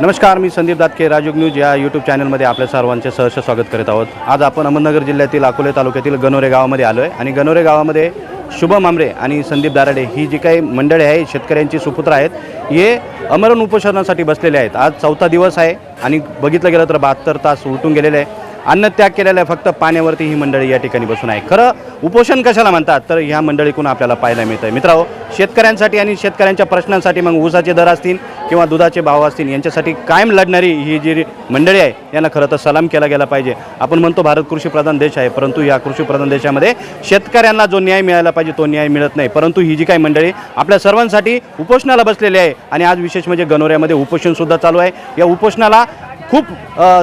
नमस्कार मी संदीप दातके राजयोग न्यूज या यूट्यूब चॅनलमध्ये आपल्या सर्वांचे सहर्ष स्वागत करत आहोत. आज आपण अहमदनगर जिल्ह्यातील अकोले तालुक्यातील गणोरे गावामध्ये आलो आहे आणि गणोरे गावामध्ये शुभम आमरे आणि संदीप दाराडे ही जी काही मंडळे आहे शेतकऱ्यांची सुपुत्र आहेत हे अमरण उपोषणासाठी बसलेले आहेत. आज चौथा दिवस आहे आणि बघितलं गेलं तर बहात्तर तास उलटून गेलेले आहे. अन्नत्याग केलेला आहे. फक्त पाण्यावरती ही मंडळी या ठिकाणी बसून आहे. खरं उपोषण कशाला म्हणतात? तर ह्या मंडळीकडून आपल्याला पाहायला मिळतं आहे मित्रांनो शेतकऱ्यांसाठी आणि शेतकऱ्यांच्या प्रश्नांसाठी मग ऊसाचे दर असतील किंवा दुधाचे भाव असतील यांच्यासाठी कायम लढणारी ही जी मंडळी आहे यांना खरं तर सलाम केला गेला पाहिजे. आपण म्हणतो भारत कृषीप्रधान देश आहे परंतु या कृषीप्रधान देशामध्ये शेतकऱ्यांना जो न्याय मिळायला पाहिजे तो न्याय मिळत नाही. परंतु ही जी काही मंडळी आपल्या सर्वांसाठी उपोषणाला बसलेली आहे आणि आज विशेष म्हणजे गणोऱ्यामध्ये उपोषणसुद्धा चालू आहे. या उपोषणाला खूप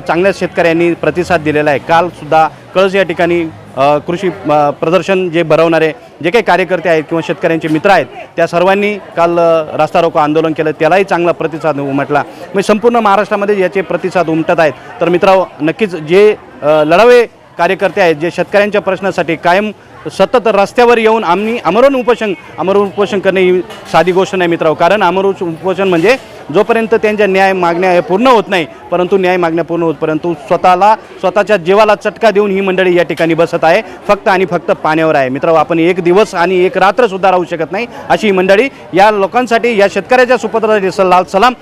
चांगल्या शेतकऱ्यांनी प्रतिसाद दिलेला आहे. कालसुद्धा कळस या ठिकाणी कृषी प्रदर्शन जे भरवणारे जे काही कार्यकर्ते आहेत किंवा शेतकऱ्यांचे मित्र आहेत त्या सर्वांनी काल रास्ता रोको आंदोलन केलं. त्यालाही चांगला प्रतिसाद उमटला. म्हणजे संपूर्ण महाराष्ट्रामध्ये याचे प्रतिसाद उमटत आहेत. तर मित्रांनो नक्कीच जे लढावे कार्यकर्ते आहेत जे शेतकऱ्यांच्या प्रश्नासाठी कायम सतत रस्त्यावर येऊन आम्ही अमरण उपोषण अमरण उपोषण करणे ही साधी गोष्ट नाही मित्रांनो. कारण अमर उपोषण म्हणजे जोपर्यंत त्यांच्या न्याय मागण्या पूर्ण होत नाही परंतु न्याय मागण्या पूर्ण होत परंतु स्वतःला स्वतःच्या जीवाला चटका देऊन ही मंडळी या ठिकाणी बसत आहे फक्त आणि फक्त पाण्यावर आहे. मित्रांनो आपण एक दिवस आणि एक रात्र सुद्धा राहू शकत नाही अशी ही मंडळी या लोकांसाठी या शेतकऱ्याच्या सुपत्रासाठी लाल सलाम.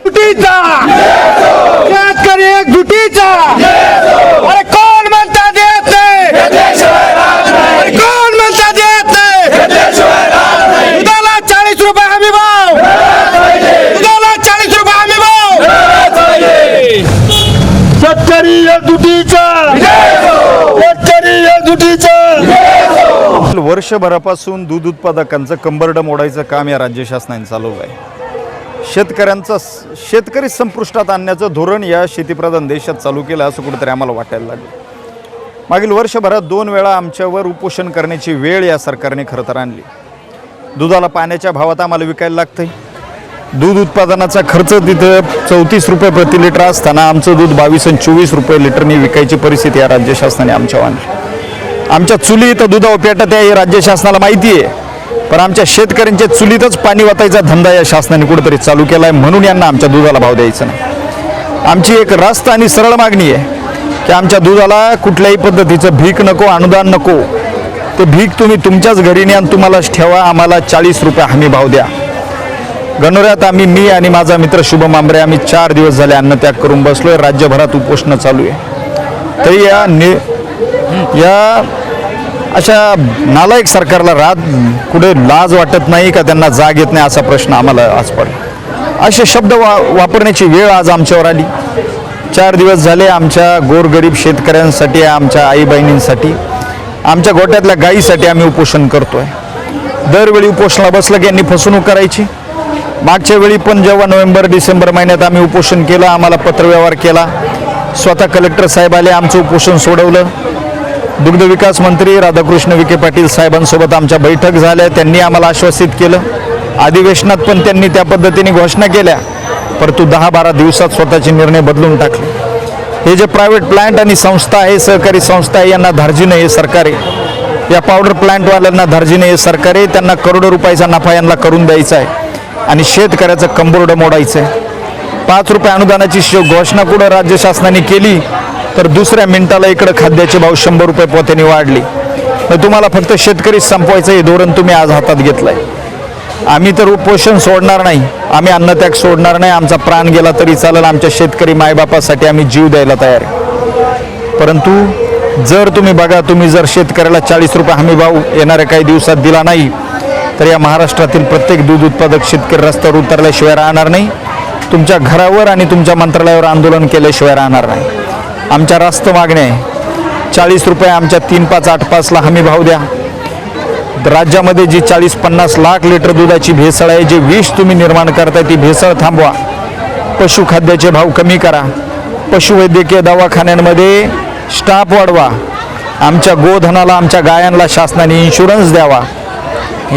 शेतकरी एक जुटीचा अरे कोण म्हणता देत नाही अरे कोण म्हणता देत नाही दुधाला चाळीस रुपये हमी भाव दुधाला चाळीस रुपये हमी भाव शेतकरी एक जुटीचा शेतकरी एक जुटीचा वर्षभरापासून दूध उत्पादकांचं कंबरडं मोडायचं काम या राज्य शासनाने चालवलं आहे शेतकऱ्यांचा शेतकरी संपुष्टात आणण्याचं धोरण या शेतीप्रधान देशात चालू केलं असं कुठेतरी आम्हाला वाटायला लागलं. मागील वर्षभरात दोन वेळा आमच्यावर उपोषण करण्याची वेळ या सरकारने खरं तर आणली. दुधाला पाण्याच्या भावात आम्हाला विकायला लागतंय. दूध उत्पादनाचा खर्च तिथं चौतीस रुपये प्रति लिटर असताना आमचं दूध बावीस आणि चोवीस रुपये लिटरनी विकायची परिस्थिती या राज्य शासनाने आमच्या आणली आमच्या चुली इथं दुधावर पेटत आहे हे राज्य शासनाला माहिती आहे. पण आमच्या शेतकऱ्यांच्या चुलीतच पाणी वाचायचा धंदा या शासनाने कुठेतरी चालू केला आहे म्हणून यांना आमच्या दुधाला भाव द्यायचा नाही. आमची एक रास्त आणि सरळ मागणी आहे की आमच्या दुधाला कुठल्याही पद्धतीचं भीक नको अनुदान नको. ते भीक तुम्ही तुमच्याच घरी न्या आणि तुम्हालाच ठेवा आम्हाला चाळीस रुपये हमी भाव द्या. गणोऱ्यात आम्ही मी आणि माझा मित्र शुभम आंबरे आम्ही चार दिवस झाले अन्नत्याग करून बसलोय. राज्यभरात उपोषणं चालू आहे. तरी या नि या अशा नालायक सरकारला रात कुठे लाज वाटत नाही का त्यांना जाग येत नाही असा प्रश्न आम्हाला आज पडला. असे शब्द वा वापरण्याची वेळ आज आमच्यावर आली. चार दिवस झाले आमच्या गोरगरीब शेतकऱ्यांसाठी आमच्या आई बहिणींसाठी आमच्या गोट्यातल्या गायीसाठी आम्ही उपोषण करतोय. दरवेळी उपोषणाला बसलं की यांनी फसवणूक करायची. मागच्या वेळी पण जेव्हा नोव्हेंबर डिसेंबर महिन्यात आम्ही उपोषण केलं आम्हाला पत्रव्यवहार केला स्वतः कलेक्टर साहेब आले आमचं उपोषण सोडवलं. दुग्धविकास मंत्री राधाकृष्ण विखे पाटील साहेबांसोबत आमच्या बैठक झाल्या त्यांनी आम्हाला आश्वासित केलं. अधिवेशनात पण त्यांनी त्या पद्धतीने घोषणा केल्या परंतु दहा बारा दिवसात स्वतःचे निर्णय बदलून टाकले. हे जे प्रायव्हेट प्लांट आणि संस्था आहे सहकारी संस्था आहे यांना धार्जिनं हे सरकार आहे. या पावडर प्लांटवाल्यांना धार्जिनं हे सरकार आहे. त्यांना करोडो रुपयाचा नफा यांना करून द्यायचा आहे. आणि शेतकऱ्याचं कंबरडं मोडायचं आहे. पाच रुपये अनुदानाची श- घोषणा कुठं राज्य शासनाने केली तर दुसऱ्या मिनिटाला इकडं खाद्याचे भाव शंभर रुपये पोत्याने वाढली. मग तुम्हाला फक्त शेतकरीच संपवायचं हे धोरण तुम्ही आज हातात घेतलंय. आम्ही तर उपोषण सोडणार नाही आम्ही अन्नत्याग सोडणार नाही आमचा प्राण गेला तरी चालेल आमच्या शेतकरी मायबापासाठी आम्ही जीव द्यायला तयार परंतु जर तुम्ही बघा तुम्ही जर शेतकऱ्याला चाळीस रुपये हमी भाव येणाऱ्या काही दिवसात दिला नाही तर या महाराष्ट्रातील प्रत्येक दूध उत्पादक शेतकरी रस्त्यावर उतरल्याशिवाय राहणार नाही. तुमच्या घरावर आणि तुमच्या मंत्रालयावर आंदोलन केल्याशिवाय राहणार नाही. आमच्या रास्त मागण्या आहे. चाळीस रुपये आमच्या तीन पाच आठ पाचला हमी भाव द्या. राज्यामध्ये जी चाळीस पन्नास लाख लिटर दुधाची भेसळ आहे जे विष तुम्ही निर्माण करताय ती भेसळ थांबवा. पशुखाद्याचे भाव कमी करा. पशुवैद्यकीय दवाखान्यांमध्ये स्टाफ वाढवा. आमच्या गोधनाला आमच्या गायांना शासनाने इन्शुरन्स द्यावा.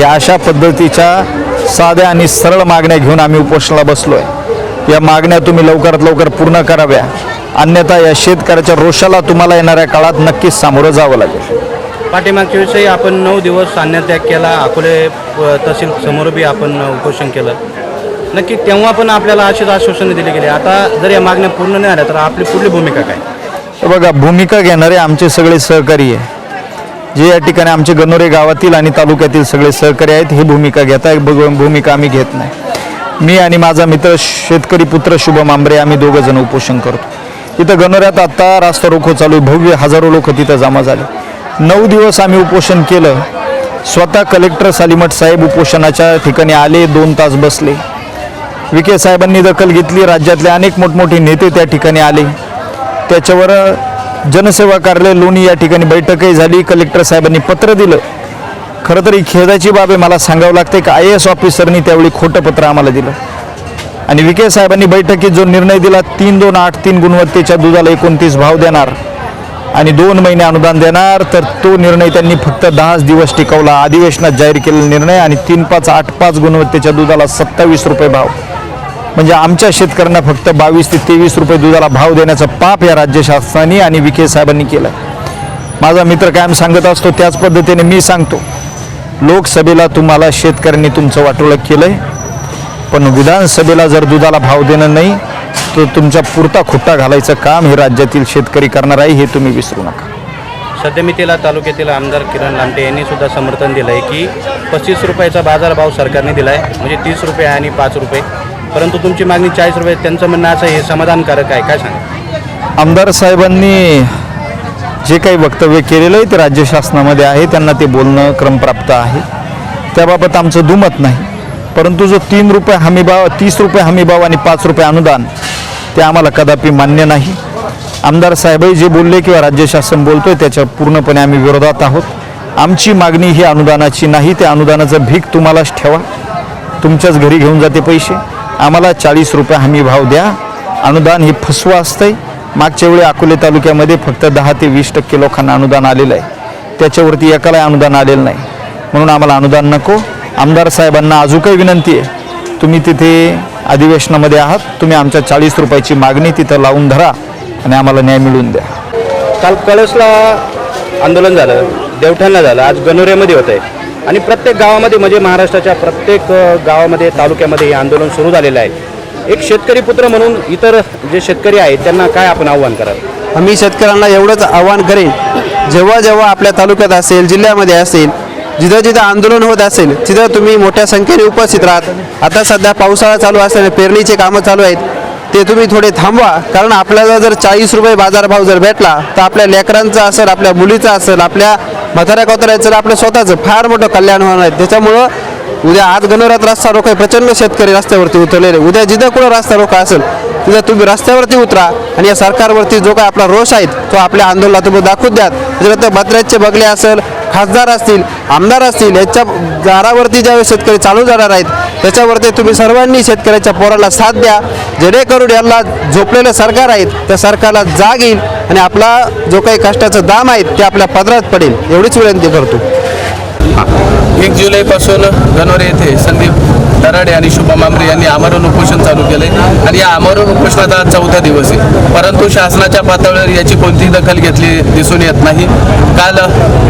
या अशा पद्धतीच्या साध्या आणि सरळ मागण्या घेऊन आम्ही उपोषणाला बसलोय. या मागण्या तुम्ही लवकरात लवकर पूर्ण कराव्या. अन्यथा या शेतकऱ्याच्या रोषाला तुम्हाला येणाऱ्या काळात नक्कीच सामोरं जावं लागेल. पाठीमागच्या वेळेसही आपण नऊ दिवस अन्नत्याग केला. अकोले तहसील समोर बी आपण उपोषण केलं. नक्की तेव्हा पण आपल्याला अशीच आश्वासनं दिली गेली. आता जर या मागण्या पूर्ण नाही आल्या तर आपली पुढली भूमिका काय? बघा भूमिका घेणारे आमचे सगळे सहकारी आहे. जे या ठिकाणी आमचे गणोरे गावातील आणि तालुक्यातील सगळे सहकारी आहेत ही भूमिका घेत आहे. भूमिका आम्ही घेत नाही. मी आणि माझा मित्र शेतकरी पुत्र शुभम आंबरे आम्ही दोघं जण उपोषण करतो. इथं गणोऱ्यात आत्ता रास्ता रोखो चालू आहे भव्य हजारो लोक तिथं जमा झाले. नऊ दिवस आम्ही उपोषण केलं. स्वतः कलेक्टर सालिमठ साहेब उपोषणाच्या ठिकाणी आले दोन तास बसले. विखे साहेबांनी दखल घेतली राज्यातले अनेक मोठमोठे नेते त्या ठिकाणी आले. त्याच्यावर जनसेवा कार्यालय लोणी या ठिकाणी बैठकही झाली. कलेक्टर साहेबांनी पत्र दिलं. खरं तर ही खेदाची बाब आहे मला सांगावं लागते की आय एस ऑफिसरनी त्यावेळी खोटं पत्र आम्हाला दिलं. आणि विखे साहेबांनी बैठकीत जो निर्णय दिला तीन दोन आठ तीन गुणवत्तेच्या दुधाला एकोणतीस भाव देणार आणि दोन महिने अनुदान देणार तर तो निर्णय त्यांनी फक्त दहाच दिवस टिकवला. अधिवेशनात जाहीर केलेला निर्णय आणि तीन पाच आठ पाच गुणवत्तेच्या दुधाला सत्तावीस रुपये भाव. म्हणजे आमच्या शेतकऱ्यांना फक्त बावीस ते तेवीस रुपये दुधाला भाव देण्याचं पाप या राज्य शासनाने आणि विखे साहेबांनी केलं माझा मित्र कायम सांगत असतो त्याच पद्धतीने मी सांगतो लोकसभेला तुम्हाला शेतकऱ्यांनी तुमचं वाटोळं केलंय पण विधानसभेला जर दुधाला भाव देणं नाही तर तुमच्या पुरता खुट्टा घालायचं काम हे राज्यातील शेतकरी करणार आहे हे तुम्ही विसरू नका. सत्यमितीला तालुक्यातील आमदार किरण लामटे यांनी सुद्धा समर्थन दिलं आहे की पस्तीस रुपयाचा बाजारभाव सरकारने दिला आहे म्हणजे तीस रुपये आणि पाच रुपये. परंतु तुमची मागणी चाळीस रुपये त्यांचं म्हणणं असं हे समाधानकारक आहे. काय सांगा आमदार साहेबांनी जे काही वक्तव्य केलेलं आहे ते राज्य शासनामध्ये आहे त्यांना ते बोलणं क्रमप्राप्त आहे. त्याबाबत आमचं दुमत नाही. परंतु जो तीन रुपये हमीभाव तीस रुपये हमीभाव आणि पाच रुपये अनुदान ते आम्हाला कदापि मान्य नाही. आमदार साहेबही जे बोलले किंवा राज्य शासन बोलतोय त्याच्या पूर्णपणे आम्ही विरोधात आहोत. आमची मागणी ही अनुदानाची नाही त्या अनुदानाचं भीक तुम्हालाच ठेवा. तुमच्याच घरी घेऊन जाते पैसे. आम्हाला चाळीस रुपये हमी भाव द्या. अनुदान हे फसवं असतंय. मागच्या वेळी अकोले तालुक्यामध्ये फक्त दहा ते वीस टक्के लोकांना अनुदान आलेलं आहे. त्याच्यावरती एकालाही अनुदान आलेलं नाही. म्हणून आम्हाला अनुदान नको. आमदार साहेबांना अजून काही विनंती आहे. तुम्ही तिथे अधिवेशनामध्ये आहात. तुम्ही आमच्या चाळीस रुपयाची मागणी तिथं लावून धरा आणि आम्हाला न्याय मिळवून द्या. काल कळसला आंदोलन झालं. देवठाणला झालं. आज गणोऱ्यामध्ये होत आहे आणि प्रत्येक गावामध्ये म्हणजे महाराष्ट्राच्या प्रत्येक गावामध्ये तालुक्यामध्ये हे आंदोलन सुरू झालेलं आहे. एक शेतकरी पुत्र म्हणून इतर जे शेतकरी आहेत त्यांना काय आपण आव्हान कराल? मी शेतकऱ्यांना एवढंच आव्हान करेन जेव्हा जेव्हा आपल्या तालुक्यात असेल जिल्ह्यामध्ये असेल जिथं जिथं आंदोलन होत असेल तिथं तुम्ही मोठ्या संख्येने उपस्थित राहत. आता सध्या पावसाळा चालू असल्याने पेरणीचे कामं चालू आहेत ते तुम्ही थोडे थांबवा. कारण आपल्याला जर चाळीस रुपये बाजारभाव जर भेटला तर आपल्या लेकरांचा असेल आपल्या मुलीचा असेल आपल्या म्हाताऱ्या कोताऱ्याचं आपलं स्वतःचं फार मोठं कल्याण होणार आहे त्याच्यामुळं उद्या आज गणरात रस्ता रोको आहे प्रचंड शेतकरी रस्त्यावरती उतरलेले. उद्या जिथं कुठं रस्ता रोका असेल तिथं तुम्ही रस्त्यावरती उतरा आणि या सरकारवरती जो काय आपला रोष आहे तो आपल्या आंदोलनात तुम्ही दाखवून द्या त्याच्यानंतर भद्राचे बगले असेल खासदार असतील आमदार असतील याच्या दारावरती ज्यावेळेस शेतकरी चालू जाणार आहेत त्याच्यावरती तुम्ही सर्वांनी शेतकऱ्याच्या पोराला साथ द्या. जेणेकरून याला झोपलेलं सरकार आहेत त्या सरकारला जाग येईल आणि आपला जो काही कष्टाचं दाम आहे ते आपल्या पदरात पडेल. एवढीच विनंती करतो. एक जुलैपासून गणोरे येथे संदीप दराडे आणि शुभम आमरे यांनी आमरण उपोषण चालू केले. आणि या आमरण उपोषणाचा आज चौथा दिवस आहे. परंतु शासनाच्या पातळीवर याची कोणतीही दखल घेतली दिसून येत नाही. काल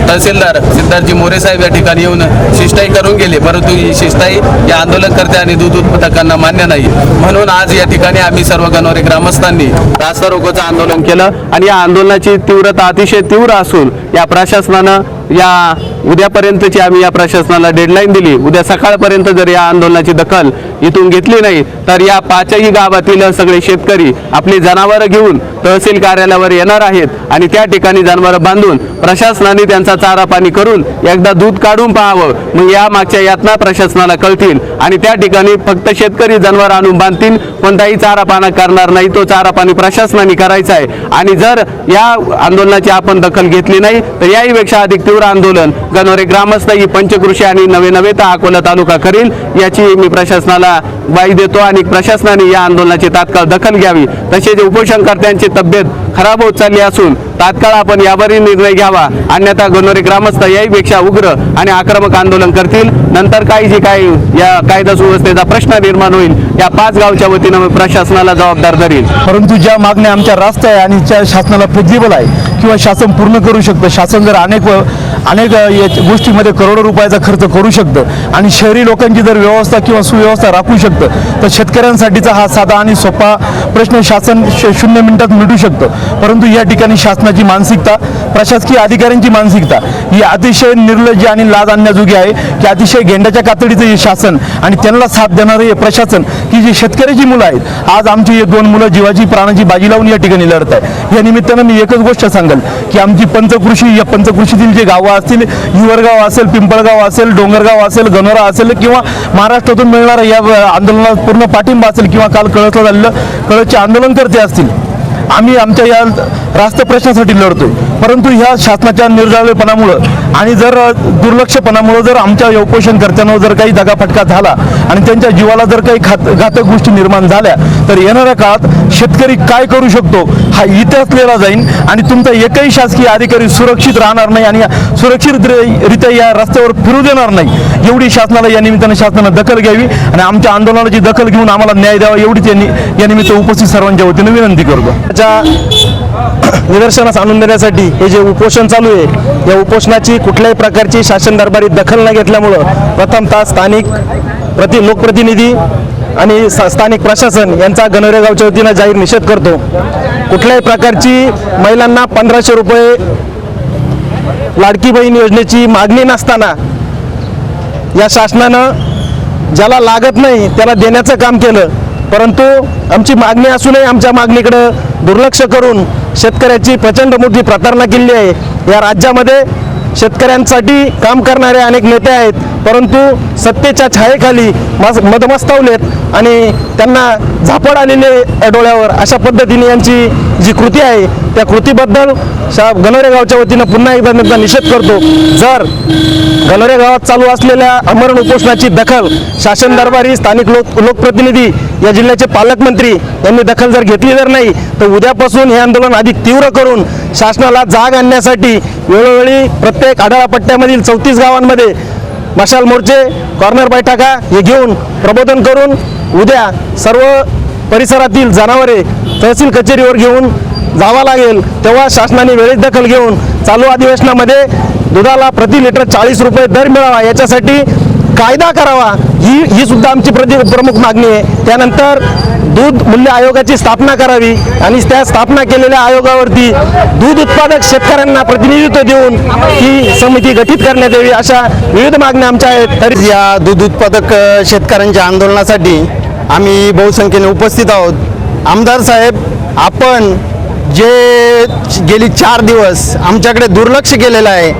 तहसीलदार सिद्धार्थजी मोरे साहेब या ठिकाणी येऊन शिष्टाई करून गेले. परंतु ही शिष्टाई या आंदोलनकर्त्या आणि दूध उत्पादकांना मान्य नाही. म्हणून आज या ठिकाणी आम्ही सर्व गणोरे ग्रामस्थांनी रास्ता रोकोचं आंदोलन केलं. आणि या आंदोलनाची तीव्रता अतिशय तीव्र असून या प्रशासनानं या उद्यापर्यंतची आम्ही या प्रशासनाला डेडलाईन दिली. उद्या सकाळपर्यंत जर या आंदोलनाची दखल इथून घेतली नाही तर या पाचही गावातील सगळे शेतकरी आपली जनावरं घेऊन तहसील कार्यालयावर येणार आहेत आणि त्या ठिकाणी जनावरं बांधून प्रशासनाने त्यांचा चारा पाणी करून एकदा दूध काढून पाहावं. मग या मागच्या यातना प्रशासनाला कळतील आणि त्या ठिकाणी फक्त शेतकरी जनावर आणून बांधतील कोणताही चारा पाना करणार नाही तो चारा पाणी प्रशासनाने करायचा आहे. आणि जर या आंदोलनाची आपण दखल घेतली नाही तर याहीपेक्षा अधिक तीव्र आंदोलन. गणोरे ग्रामस्थ ही पंचकृषी आणि नवे नवे तर अकोला तालुका करील याची मी प्रशासनाला ग्वाही देतो आणि प्रशासनाने या आंदोलनाची तात्काळ दखल घ्यावी. तसेच उपोषणकर्त्यांची तब्येत खराब होत चालली असून तात्काळ आपण यावरही निर्णय घ्यावा. अन्यथा गणोरे ग्रामस्थ याहीपेक्षा उग्र आणि आक्रमक आंदोलन करतील. नंतर काही जे काही या कायदा सुव्यवस्थेचा प्रश्न निर्माण होईल या पाच गावच्या वतीनं प्रशासनाला जबाबदार धरील परंतु ज्या मागण्या आमच्या रास्त आहे आणि ज्या शासनाला फ्लेक्झिबल आहे किंवा शासन पूर्ण करू शकतं. शासन जर अनेक अनेक या गोष्टीमध्ये करोडो रुपयाचा खर्च करू शकतं आणि शहरी लोकांची जर व्यवस्था किंवा सुव्यवस्था राखू शकतं तर शेतकऱ्यांसाठीचा हा साधा आणि सोपा प्रश्न शासन श- शून्य मिनिटात मिटू शकतं. परंतु या ठिकाणी शासनाची मानसिकता प्रशासकीय अधिकाऱ्यांची मानसिकता ही अतिशय निर्लज्ज आणि लाज आणण्याजोगी आहे की अतिशय गेंड्याच्या कातडीचं हे शासन आणि त्यांना साथ देणारं हे प्रशासन की जी शेतकऱ्याची मुलं आहेत आज आमची हे दोन मुलं जीवाची प्राणाची बाजी लावून या ठिकाणी लढत आहे या निमित्तानं मी एकच गोष्ट सांगेल की आमची पंचकृषी या पंचकृषीतील जे गावं असतील युवरगाव असेल पिंपळगाव असेल डोंगरगाव असेल गनोरा असेल किंवा महाराष्ट्रातून मिळणारा या आंदोलनात पूर्ण पाठिंबा असेल किंवा काल कळसला झालेलं कळसचे आंदोलनकर्ते असतील. आम्ही आमच्या या रास्त प्रश्नासाठी लढतोय. परंतु ह्या शासनाच्या निर्जाळेपणामुळं आणि जर दुर्लक्षपणामुळं जर आमच्या या उपोषणकर्त्यांवर जर काही दगाफटका झाला आणि त्यांच्या जीवाला जर काही खात घातक गोष्टी निर्माण झाल्या तर येणाऱ्या काळात शेतकरी काय करू शकतो हा इतिहास लिहिला जाईल आणि तुमचा एकही शासकीय अधिकारी सुरक्षित राहणार नाही आणि सुरक्षितरित्या या रस्त्यावर फिरू देणार नाही एवढी शासनाला या निमित्तानं शासनानं दखल घ्यावी आणि आमच्या आंदोलनाची दखल घेऊन आम्हाला न्याय द्यावा एवढीच यांनी या निमित्त उपस्थित सर्वांच्या वतीनं विनंती करतो. निदर्शनास आणून देण्यासाठी हे जे उपोषण चालू आहे या उपोषणाची कुठल्याही प्रकारची शासन दरबारी दखल न घेतल्यामुळं प्रथमतः स्थानिक प्रति लोकप्रतिनिधी आणि स्थानिक प्रशासन यांचा गणोरे गावच्या वतीनं जाहीर निषेध करतो. कुठल्याही प्रकारची महिलांना पंधराशे रुपये लाडकी बहीण योजनेची मागणी नसताना या शासनानं ज्याला लागत नाही त्याला देण्याचं काम केलं. परंतु आमची मागणी असूनही आमच्या मागणीकडं दुर्लक्ष करून शेतकऱ्याची प्रचंड मोठी प्रतारणा केली आहे. या राज्यामध्ये शेतकऱ्यांसाठी काम करणारे अनेक नेते आहेत परंतु सत्तेच्या छायेखाली मस मदमस्तावलेत आणि त्यांना झापड आलेले डोळ्यावर अशा पद्धतीने यांची जी कृती आहे त्या कृतीबद्दल शा गणोरे गावच्या वतीनं पुन्हा एकदा त्यांचा निषेध करतो. जर गणोरे गावात चालू असलेल्या अमरण उपोषणाची दखल शासन दरबारी स्थानिक लोक लोकप्रतिनिधी या जिल्ह्याचे पालकमंत्री यांनी दखल जर घेतली जर नाही तर उद्यापासून हे आंदोलन अधिक तीव्र करून शासनाला जाग आणण्यासाठी वेळोवेळी प्रत्येक आढावा पट्ट्यामधील चौतीस गावांमध्ये मशाल मोर्चे कॉर्नर बैठका हे घेऊन प्रबोधन करून उद्या सर्व परिसरातील जनावरे तहसील कचेरीवर घेऊन जावा लागेल तेव्हा शासनाने वेळेत दखल घेऊन चालू अधिवेशनामध्ये दुधाला प्रति लिटर चाळीस रुपये दर मिळावा याच्यासाठी कायदा करावा ही ही सुद्धा आमची प्रति प्रमुख मागणी आहे. त्यानंतर दूध मूल्य आयोगाची स्थापना करावी आणि त्या स्थापना केलेल्या आयोगावरती दूध उत्पादक शेतकऱ्यांना प्रतिनिधित्व देऊन ही समिती गठीत करण्यात यावी अशा विविध मागण्या आमच्या आहेत. तरी या दूध उत्पादक शेतकऱ्यांच्या आंदोलनासाठी आम्ही बहुसंख्येने उपस्थित आहोत. आमदार साहेब आपण जे गेली चार दिवस आमच्याकडे दुर्लक्ष केलेलं आहे.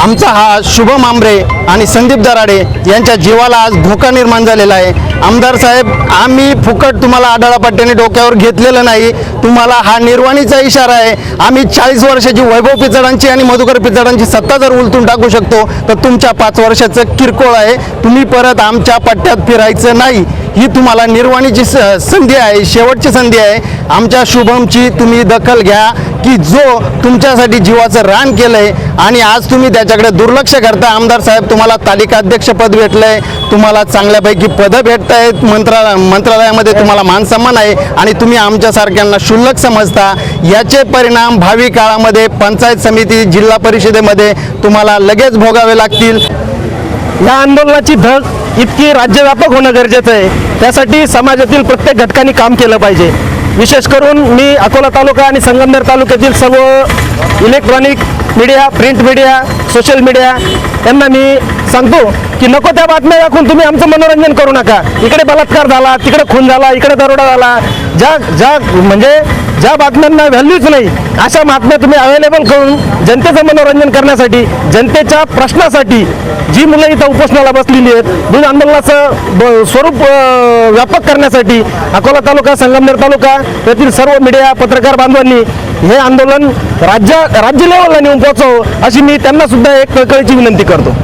आमचा हा शुभम आंबरे आणि संदीप दराडे यांच्या जीवाला आज धोका निर्माण झालेला आहे. आमदार साहेब आम्ही फुकट तुम्हाला आढळापट्ट्याने डोक्यावर घेतलेलं नाही. तुम्हाला हा निर्वाणीचा इशारा आहे. आम्ही चाळीस वर्षाची वैभव पिचडांची आणि मधुकर पिचडांची सत्ता जर उलटून टाकू शकतो तर तुमच्या पाच वर्षाचं किरकोळ आहे. तुम्ही परत आमच्या पट्ट्यात फिरायचं नाही. ही तुम्हाला निर्वाणीची स संधी आहे. शेवटची संधी आहे. आमच्या शुभमची तुम्ही दखल घ्या. की जो तुमच्यासाठी जीवाचं रान केलंय आणि आज तुम्ही त्याच्याकडे दुर्लक्ष करता. आमदार साहेब तुम्हाला तालिका अध्यक्षपद भेटलंय. तुम्हाला चांगल्यापैकी पदं भेटत आहेत मंत्रा मंत्रालयामध्ये तुम्हाला मानसन्मान आहे आणि तुम्ही आमच्यासारख्यांना क्षुल्लक समजता. याचे परिणाम भावी काळामध्ये पंचायत समिती जिल्हा परिषदेमध्ये तुम्हाला लगेच भोगावे लागतील. या आंदोलनाची धग इतकी राज्यव्यापक होणं गरजेचं आहे. त्यासाठी समाजातील प्रत्येक घटकांनी काम केलं पाहिजे. विशेष करून मी अकोला तालुका आणि संगमनेर तालुक्यातील सर्व electronic media print media social media यांना मी सांगतो की नको त्या बातम्या दाखवून तुम्ही आमचं मनोरंजन करू नका. इकडे बलात्कार झाला तिकडे खून झाला इकडे दरोडा झाला. ज्या ज्या म्हणजे ज्या बातम्यांना व्हॅल्यूच नाही अशा बातम्या तुम्ही अवेलेबल करून जनतेचं मनोरंजन करण्यासाठी जनतेच्या प्रश्नासाठी जी मुलं इथं उपोषणाला बसलेली आहेत दूध आंदोलनाचं ब- स्वरूप व्यापक करण्यासाठी अकोला तालुका संगमनेर तालुका येथील सर्व मीडिया पत्रकार बांधवांनी हे आंदोलन राज्य राज्य लेवलला नेऊन पोहोचव अशी मी त्यांना सुद्धा एक कळकळीची विनंती करतो.